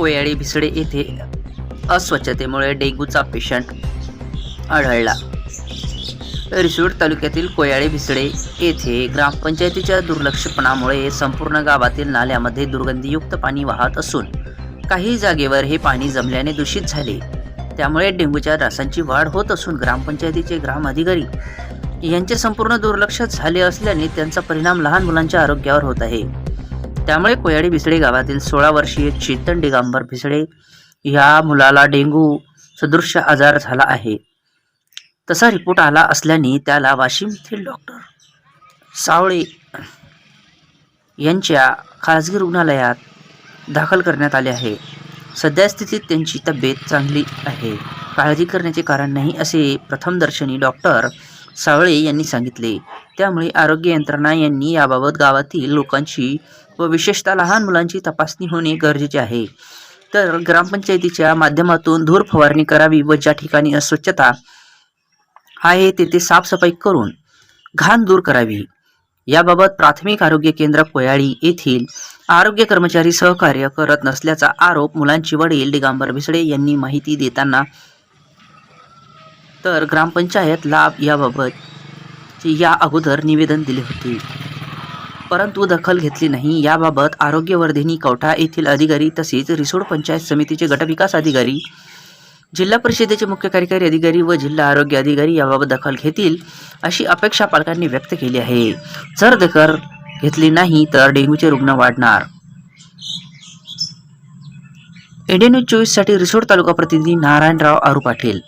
कोयाळी भिसडे येथे अस्वच्छतेमुळे डेंग्यूचा पेशंट आढळला. रिसोड तालुक्यातील कोयाळे भिसडे येथे ग्रामपंचायतीच्या दुर्लक्षपणामुळे संपूर्ण गावातील नाल्यामध्ये दुर्गंधीयुक्त पाणी वाहत असून काही जागेवर हे पाणी जमल्याने दूषित झाले. त्यामुळे डेंग्यूच्या डासांची वाढ होत असून ग्रामपंचायतीचे ग्राम अधिकारी यांचे संपूर्ण दुर्लक्ष झाले असल्याने त्यांचा परिणाम लहान मुलांच्या आरोग्यावर होत आहे. त्यामुळे कोयाडी भिसडे गावातील सोळा वर्षीय चेतन डिगांबर भिसडे या मुलाला डेंगू सदृश्य आजार झाला आहे. तसा रिपोर्ट आला असल्याने त्याला वाशिम येथील डॉक्टर सावळे यांच्या खाजगी रुग्णालयात दाखल करण्यात आले आहे. सध्या स्थितीत त्यांची तब्येत चांगली आहे. काळजी करण्याचे कारण नाही असे प्रथमदर्शनी डॉक्टर सावळे यांनी सांगितले. त्यामुळे आरोग्य यंत्रणा यांनी याबाबत गावातील लोकांची व विशेषतः लहान मुलांची तपासणी होणे गरजेचे आहे. तर ग्रामपंचायतीच्या माध्यमातून धूर फवारणी करावी व ज्या ठिकाणी अस्वच्छता आहे तेथे साफसफाई करून घाण दूर करावी. याबाबत प्राथमिक आरोग्य केंद्र कोयाळी येथील आरोग्य कर्मचारी सहकार्य करत नसल्याचा आरोप मुलांचे वडील दिगांबर भिसडे यांनी माहिती देताना तर ग्रामपंचायत लाभ याबाबत या अगोदर निवेदन दिले होते. परंतु दखल घेतली नाही. याबाबत आरोग्यवर्धिनी कवठा येथील अधिकारी तसेच रिसोड पंचायत समितीचे गटविकास अधिकारी जिल्हा परिषदेचे मुख्य कार्यकारी अधिकारी व जिल्हा आरोग्य अधिकारी याबाबत दखल घेतील अशी अपेक्षा पालकांनी व्यक्त केली आहे. जर दखल घेतली नाही तर डेंग्यूचे रुग्ण वाढणार. इंडियन न्यूज चोवीससाठी रिसोड तालुका प्रतिनिधी नारायणराव आरू पाटील